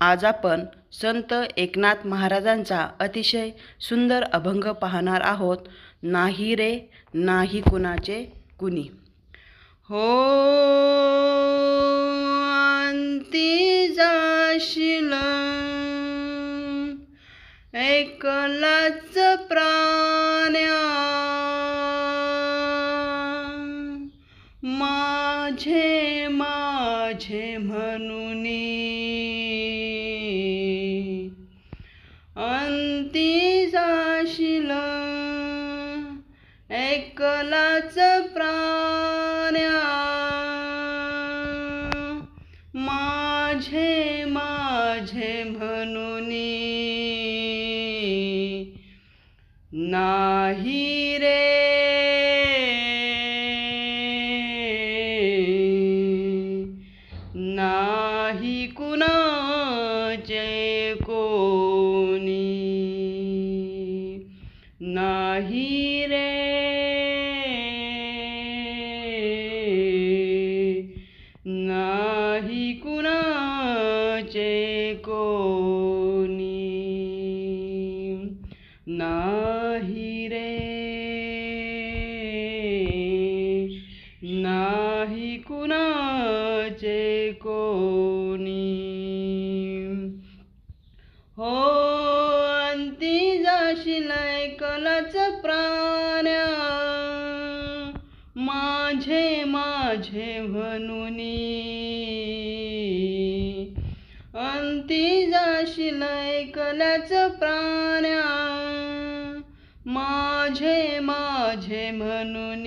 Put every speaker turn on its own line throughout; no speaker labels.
आज आपण संत एकनाथ महाराजांचा अतिशय सुंदर अभंग पाहणार आहोत नाही रे नाही कुणाचे कुणी. हो अंती जाशील. एकलाच प्राण्या. माझे माझे म्हणून. माझे कोणी. हो अंती जाशील कलाच प्राण्या. माझे माझे म्हणून. अंती जाशील कलाच प्राण्या. माझे माझे म्हणून.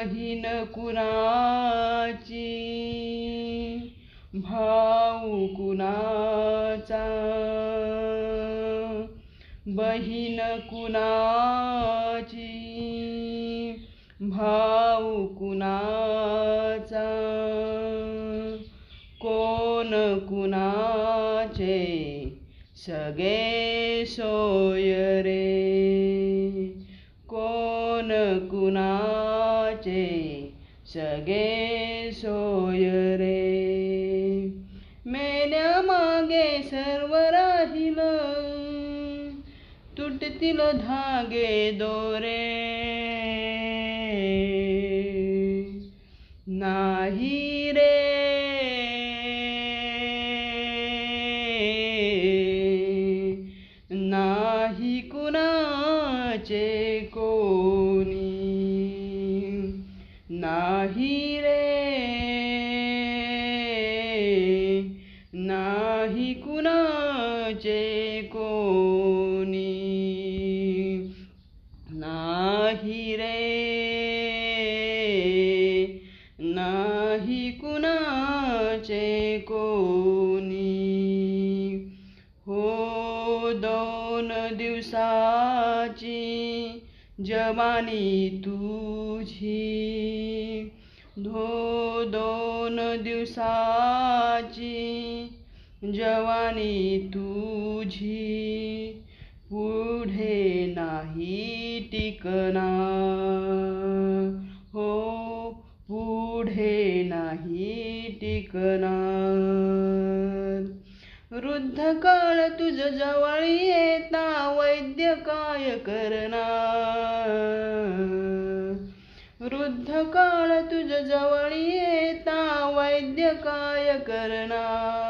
बहीण कुणाची. भाऊ कुणाचा? बहीण कुणाची? भाऊ कुणाचा? कोण कुणाचे? सगळे सोय रे. सगे सोय रे मेल्या मागे सर्व राहील. तुटतील धागे दोरे. नाही नाही कुणाचे कोणी? नाही रे. नाही कुणाचे कोणी? हो दोन दिवसाची जवानी तुझी. धो दोन दिवसाची जवानी तुझी पुढे नाही टिकणार. हो पुढे नाही टिकणार. वृद्ध काळ तुझ जवळ येता वैद्य काय करणार. वृद्ध काळ तुझ जवळ येता वैद्य काय करणार.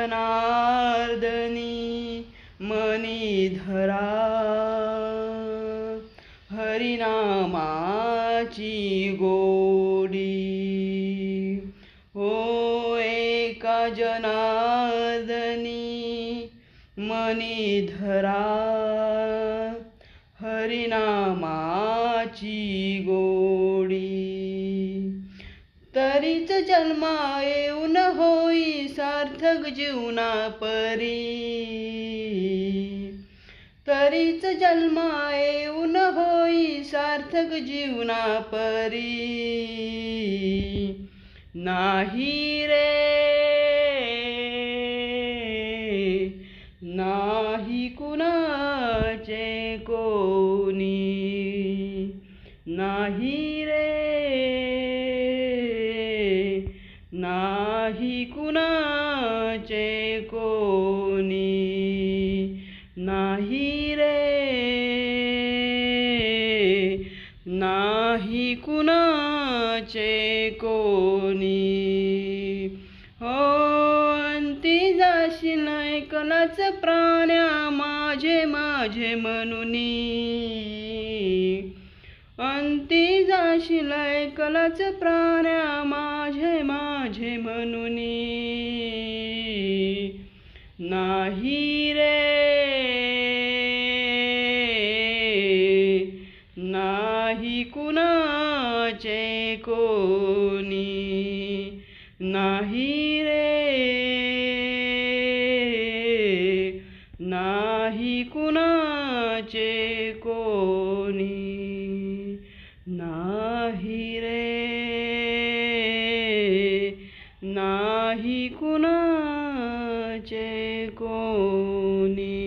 जनार्दनी मनी धरा। हरिनामाची गोडी। हो एका जनार्दनी मनी धरा। हरिनामाची गोडी। तरीच जन्मा येऊन होई सार्थक जीवना परी. तरीच जन्मा येऊन होई सार्थक जीवना परी. नाही रे. नाही कुणाचे कोणी. नाही रे. नाही कुणाचे कोणी. हो जाशी नाही कलाच प्राण्या माझे माझे म्हणूनी. अंती जाशील कलाच प्राण्या माझे माझे म्हणुनी नाही रे नाही कुणाचे कोणी नाही रे नाही कुणाचे कोणी नाही रे नाही कुणाचे कोणी.